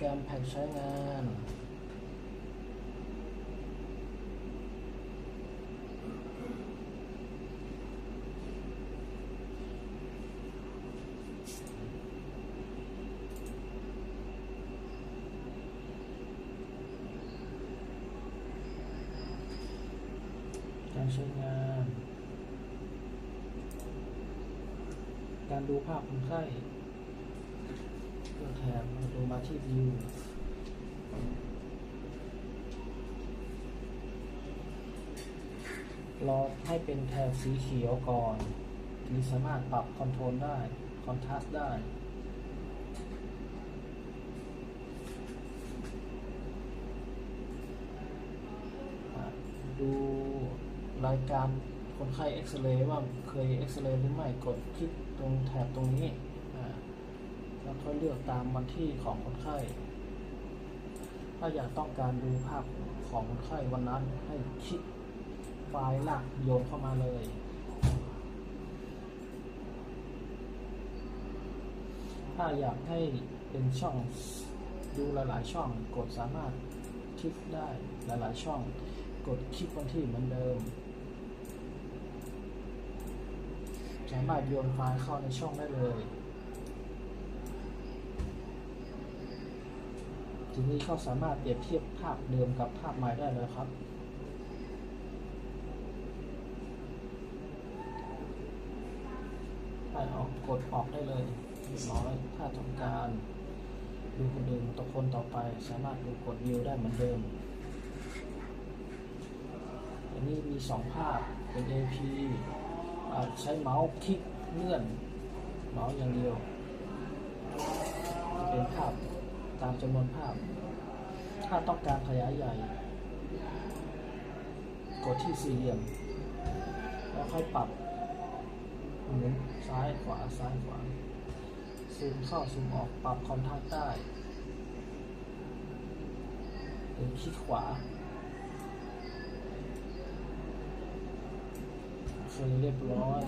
แกรมแผ่นใช้งานการใช้งาน การดูภาพคนไข้ แถบมาดูมาที่วิวรอให้เป็นแถบสีเขียวก่อนถึงสามารถปรับคอนโทรลได้ คอนทราสต์ได้ดูรายการคนไข้เอ็กซเรย์ว่าเคยเอ็กซเรย์หรือไม่กดคลิกตรงแถบตรงนี้ แล้วค่อยเลือกตามวันที่ของคนไข้ ถ้าอยากต้องการดูภาพของคนไข้วันนั้นให้คลิกไฟล์หลากโยนเข้ามาเลยถ้าอยากให้เป็นช่องดูหลาย ๆ ช่องกดสามารถคลิกได้หลาย ๆ ช่อง กดคลิกวันที่เหมือนเดิม สามารถโยนไฟล์เข้าในช่องได้เลย ทีนี้เขาสามารถเปรียบเทียบภาพเดิมกับภาพใหม่ได้เลยครับไปออกกดออกได้เลยเรียบร้อย ถ้าต้องการดูคนเดิมต่อคนต่อไป สามารถดูกดวิวได้เหมือนเดิม อันนี้มีสองภาพเป็น AP ใช้เมาส์คลิกเลื่อนเมาส์อย่างเดียว จะเป็นภาพตามจำนวนภาพ ถ้าต้องการขยายใหญ่ กดที่สี่เหลี่ยม แล้วค่อยปรับหมุนซ้ายขวาซ้ายขวาซูมเข้าซูมออกปรับคอนทราสต์ได้หรือคลิกขวาโอเคเรียบร้อย